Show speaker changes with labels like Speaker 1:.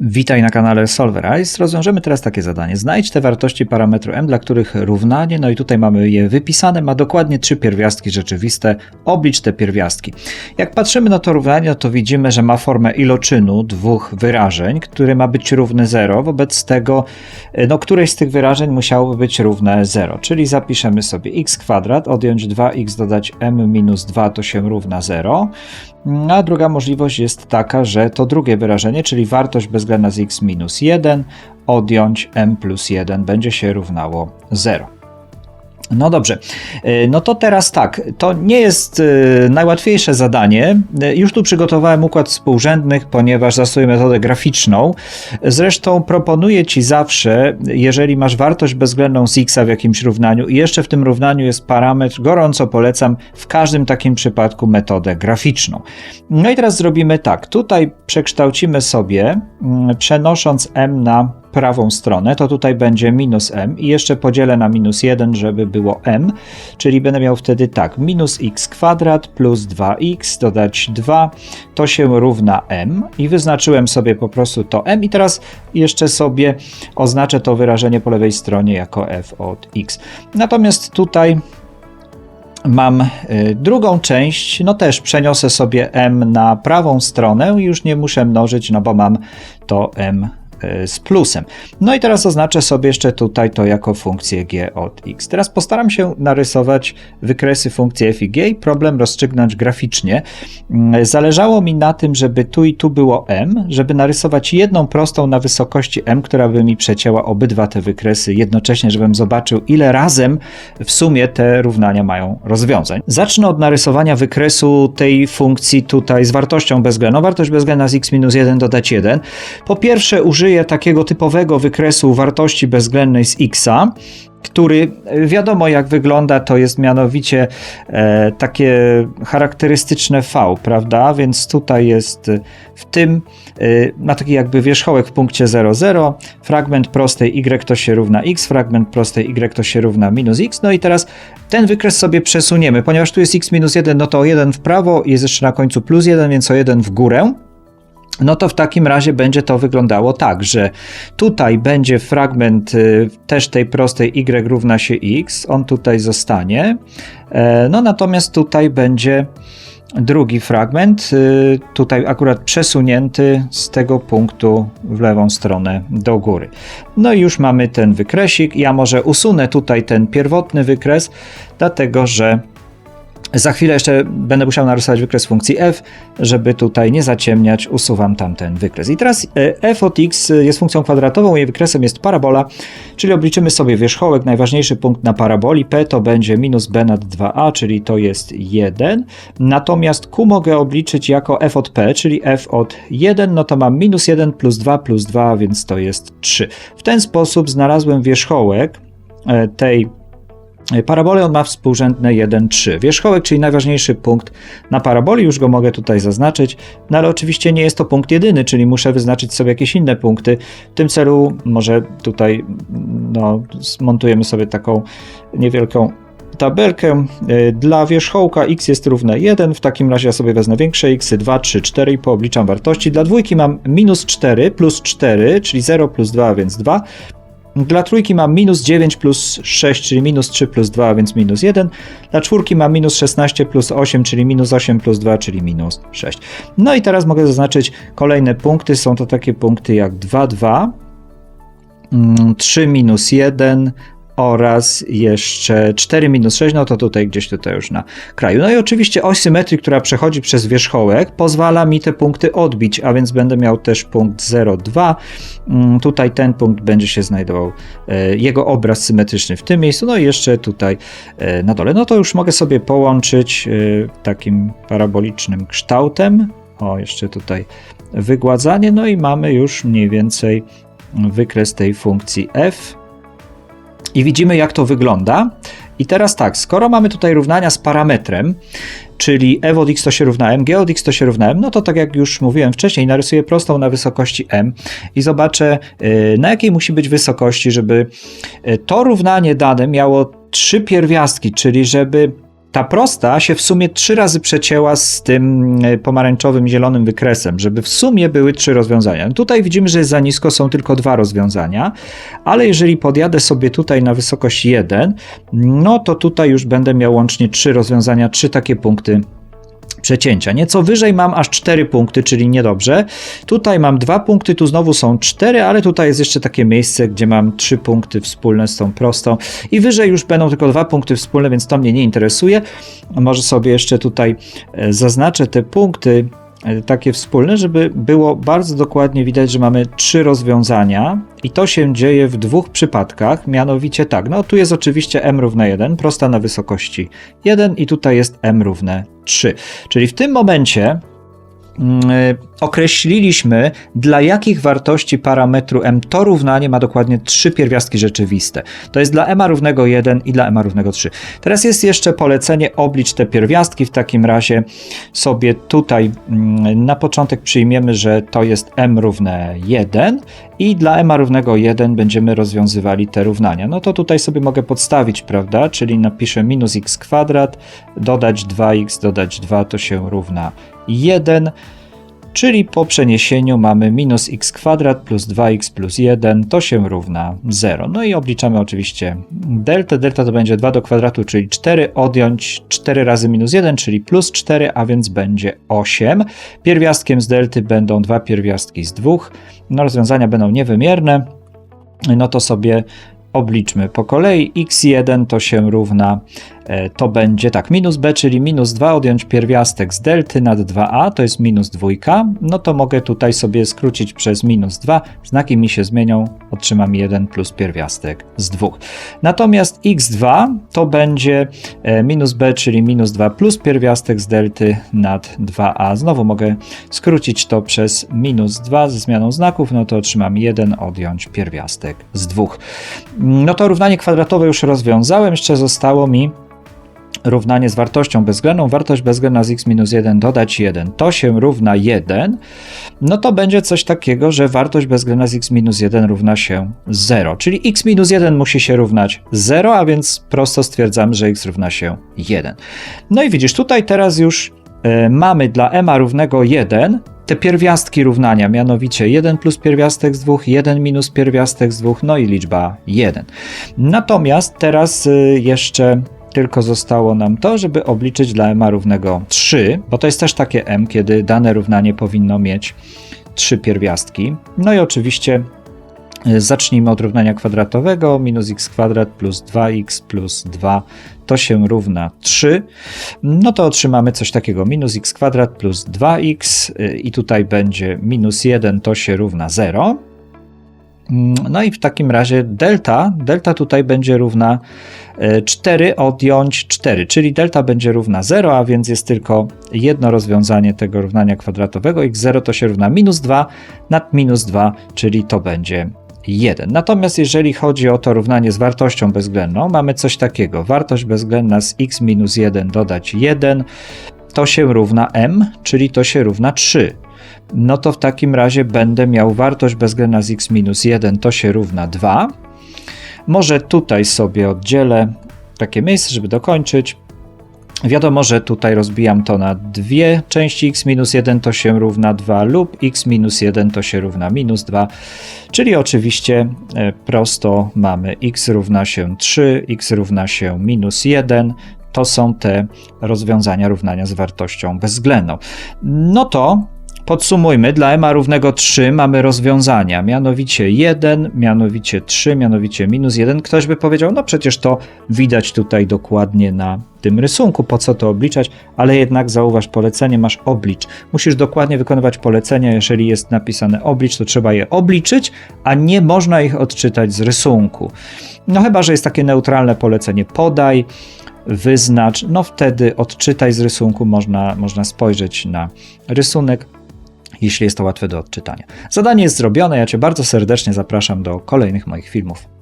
Speaker 1: Witaj na kanale Solverize. Rozwiążemy teraz takie zadanie. Znajdź te wartości parametru m, dla których równanie, no i tutaj mamy je wypisane, ma dokładnie trzy pierwiastki rzeczywiste. Oblicz te pierwiastki. Jak patrzymy na to równanie, to widzimy, że ma formę iloczynu dwóch wyrażeń, który ma być równy 0. Wobec tego, no któreś z tych wyrażeń musiałoby być równe 0. Czyli zapiszemy sobie x kwadrat, odjąć 2x, dodać m minus 2 to się równa 0. A druga możliwość jest taka, że to drugie wyrażenie, czyli wartość bezwzględna z x minus 1 odjąć m plus 1 będzie się równało 0. No dobrze, y, no to teraz tak, to nie jest y, najłatwiejsze zadanie. Y, już tu przygotowałem układ współrzędnych, ponieważ zastosuję metodę graficzną. Zresztą proponuję Ci zawsze, jeżeli masz wartość bezwzględną z x w jakimś równaniu i jeszcze w tym równaniu jest parametr, gorąco polecam w każdym takim przypadku metodę graficzną. No i teraz zrobimy tak, tutaj przekształcimy sobie, mm, przenosząc m na prawą stronę, to tutaj będzie minus m i jeszcze podzielę na minus 1, żeby było m, czyli będę miał wtedy tak, minus x kwadrat plus 2x dodać 2, to się równa m i wyznaczyłem sobie po prostu to m i teraz jeszcze sobie oznaczę to wyrażenie po lewej stronie jako f od x. Natomiast tutaj mam y, drugą część, no też przeniosę sobie m na prawą stronę i już nie muszę mnożyć, no bo mam to m z plusem. No i teraz oznaczę sobie jeszcze tutaj to jako funkcję g od x. Teraz postaram się narysować wykresy funkcji f i g i problem rozstrzygnąć graficznie. Mm, zależało mi na tym, żeby tu i tu było m, żeby narysować jedną prostą na wysokości m, która by mi przecięła obydwa te wykresy jednocześnie, żebym zobaczył ile razem w sumie te równania mają rozwiązań. Zacznę od narysowania wykresu tej funkcji tutaj z wartością bezwzględną. Wartość bezwzględna z x minus 1 dodać 1. Po pierwsze użyję użyję takiego typowego wykresu wartości bezwzględnej z x, który wiadomo jak wygląda, to jest mianowicie e, takie charakterystyczne V, prawda? Więc tutaj jest w tym, e, ma taki jakby wierzchołek w punkcie 0,0, fragment prostej y to się równa x, fragment prostej y to się równa minus x, no i teraz ten wykres sobie przesuniemy, ponieważ tu jest x minus 1, no to o 1 w prawo, jest jeszcze na końcu plus 1, więc o 1 w górę, no to w takim razie będzie to wyglądało tak, że tutaj będzie fragment y, też tej prostej y równa się x, on tutaj zostanie, e, no natomiast tutaj będzie drugi fragment, y, tutaj akurat przesunięty z tego punktu w lewą stronę do góry. No i już mamy ten wykresik, ja może usunę tutaj ten pierwotny wykres, dlatego że za chwilę jeszcze będę musiał narysować wykres funkcji f, żeby tutaj nie zaciemniać, usuwam tamten wykres. I teraz e, f od x jest funkcją kwadratową, jej wykresem jest parabola, czyli obliczymy sobie wierzchołek, najważniejszy punkt na paraboli, p to będzie minus b nad 2a, czyli to jest 1, natomiast q mogę obliczyć jako f od p, czyli f od 1, no to mam minus 1 plus 2 plus 2, więc to jest 3. W ten sposób znalazłem wierzchołek e, tej Parabolę on ma współrzędne 1, 3. Wierzchołek, czyli najważniejszy punkt na paraboli, już go mogę tutaj zaznaczyć, no ale oczywiście nie jest to punkt jedyny, czyli muszę wyznaczyć sobie jakieś inne punkty. W tym celu może tutaj no, zmontujemy sobie taką niewielką tabelkę. Y, dla wierzchołka x jest równe 1, w takim razie ja sobie wezmę większe x, 2, 3, 4 i poobliczam wartości. Dla dwójki mam minus 4 plus 4, czyli 0 plus 2, więc 2, dla trójki mam minus 9 plus 6, czyli minus 3 plus 2, więc minus 1. Dla czwórki mam minus 16 plus 8, czyli minus 8 plus 2, czyli minus 6. No i teraz mogę zaznaczyć kolejne punkty. Są to takie punkty jak 2, 2, 3 minus 1, oraz jeszcze 4 minus 6, no to tutaj gdzieś tutaj już na kraju. No i oczywiście oś symetrii, która przechodzi przez wierzchołek, pozwala mi te punkty odbić, a więc będę miał też punkt 0,2. Mm, tutaj ten punkt będzie się znajdował, e, jego obraz symetryczny w tym miejscu, no i jeszcze tutaj e, na dole. No to już mogę sobie połączyć e, takim parabolicznym kształtem. O, jeszcze tutaj wygładzanie, no i mamy już mniej więcej wykres tej funkcji f i widzimy, jak to wygląda. I teraz tak, skoro mamy tutaj równania z parametrem, czyli f od x to się równa m, g od x to się równa m, no to tak jak już mówiłem wcześniej, narysuję prostą na wysokości m i zobaczę, y, na jakiej musi być wysokości, żeby y, to równanie dane miało trzy pierwiastki, czyli żeby ta prosta się w sumie trzy razy przecięła z tym e, pomarańczowym zielonym wykresem, żeby w sumie były trzy rozwiązania. Tutaj widzimy, że za nisko, są tylko dwa rozwiązania, ale jeżeli podjadę sobie tutaj na wysokość 1, no to tutaj już będę miał łącznie trzy rozwiązania, trzy takie punkty przecięcia. Nieco wyżej mam aż 4 punkty, czyli niedobrze. Tutaj mam 2 punkty, tu znowu są 4, ale tutaj jest jeszcze takie miejsce, gdzie mam 3 punkty wspólne z tą prostą i wyżej już będą tylko 2 punkty wspólne, więc to mnie nie interesuje. Może sobie jeszcze tutaj e, zaznaczę te punkty takie wspólne, żeby było bardzo dokładnie widać, że mamy trzy rozwiązania i to się dzieje w dwóch przypadkach, mianowicie tak, no tu jest oczywiście m równe 1, prosta na wysokości 1 i tutaj jest m równe 3. Czyli w tym momencie określiliśmy, dla jakich wartości parametru m to równanie ma dokładnie trzy pierwiastki rzeczywiste. To jest dla m równego 1 i dla m równego 3. Teraz jest jeszcze polecenie oblicz te pierwiastki. W takim razie sobie tutaj mm, na początek przyjmiemy, że to jest m równe 1 i dla m równego 1 będziemy rozwiązywali te równania. No to tutaj sobie mogę podstawić, prawda? Czyli napiszę minus x kwadrat, dodać 2x, dodać 2 to się równa 1, czyli po przeniesieniu mamy minus x kwadrat plus 2x plus 1, to się równa 0. No i obliczamy oczywiście delta. Delta to będzie 2 do kwadratu, czyli 4, odjąć 4 razy minus 1, czyli plus 4, a więc będzie 8. Pierwiastkiem z delty będą dwa pierwiastki z dwóch. No rozwiązania będą niewymierne, no to sobie obliczmy po kolei. x1 to się równa E, to będzie tak, minus b, czyli minus 2, odjąć pierwiastek z delty nad 2a, to jest minus 2, no to mogę tutaj sobie skrócić przez minus 2, znaki mi się zmienią, otrzymam 1 plus pierwiastek z 2. Natomiast x2 to będzie e, minus b, czyli minus 2 plus pierwiastek z delty nad 2a. Znowu mogę skrócić to przez minus 2 ze zmianą znaków, no to otrzymam 1 odjąć pierwiastek z 2. No to równanie kwadratowe już rozwiązałem, jeszcze zostało mi równanie z wartością bezwzględną, wartość bezwzględna z x minus 1 dodać 1, to się równa 1, no to będzie coś takiego, że wartość bezwzględna z x minus 1 równa się 0, czyli x minus 1 musi się równać 0, a więc prosto stwierdzamy, że x równa się 1. No i widzisz, tutaj teraz już y, mamy dla m równego 1 te pierwiastki równania, mianowicie 1 plus pierwiastek z 2, 1 minus pierwiastek z 2, no i liczba 1. Natomiast teraz y, jeszcze tylko zostało nam to, żeby obliczyć dla m równego 3, bo to jest też takie m, kiedy dane równanie powinno mieć trzy pierwiastki. No i oczywiście e, zacznijmy od równania kwadratowego. Minus x kwadrat plus 2x plus 2 to się równa 3. No to otrzymamy coś takiego. Minus x kwadrat plus 2x e, i tutaj będzie minus 1 to się równa 0. Mm, no i w takim razie delta, delta tutaj będzie równa 4 e, odjąć 4, czyli delta będzie równa 0, a więc jest tylko jedno rozwiązanie tego równania kwadratowego. x0 to się równa minus 2 nad minus 2, czyli to będzie 1. Natomiast jeżeli chodzi o to równanie z wartością bezwzględną, mamy coś takiego. Wartość bezwzględna z x minus 1 dodać 1 to się równa m, czyli to się równa 3 no to w takim razie będę miał wartość bezwzględna z x minus 1 to się równa 2. Może tutaj sobie oddzielę takie miejsce, żeby dokończyć. Wiadomo, że tutaj rozbijam to na dwie części x minus 1 to się równa 2 lub x minus 1 to się równa minus 2, czyli oczywiście e, prosto mamy x równa się 3, x równa się minus 1, to są te rozwiązania równania z wartością bezwzględną. No to Podsumujmy, dla m równego 3 mamy rozwiązania, mianowicie 1, mianowicie 3, mianowicie minus 1. Ktoś by powiedział, no przecież to widać tutaj dokładnie na tym rysunku, po co to obliczać, ale jednak zauważ polecenie, masz oblicz. Musisz dokładnie wykonywać polecenia, jeżeli jest napisane oblicz, to trzeba je obliczyć, a nie można ich odczytać z rysunku. No chyba, że jest takie neutralne polecenie podaj, wyznacz, no wtedy odczytaj z rysunku, można, można spojrzeć na rysunek, jeśli jest to łatwe do odczytania. Zadanie jest zrobione, ja Cię bardzo serdecznie zapraszam do kolejnych moich filmów.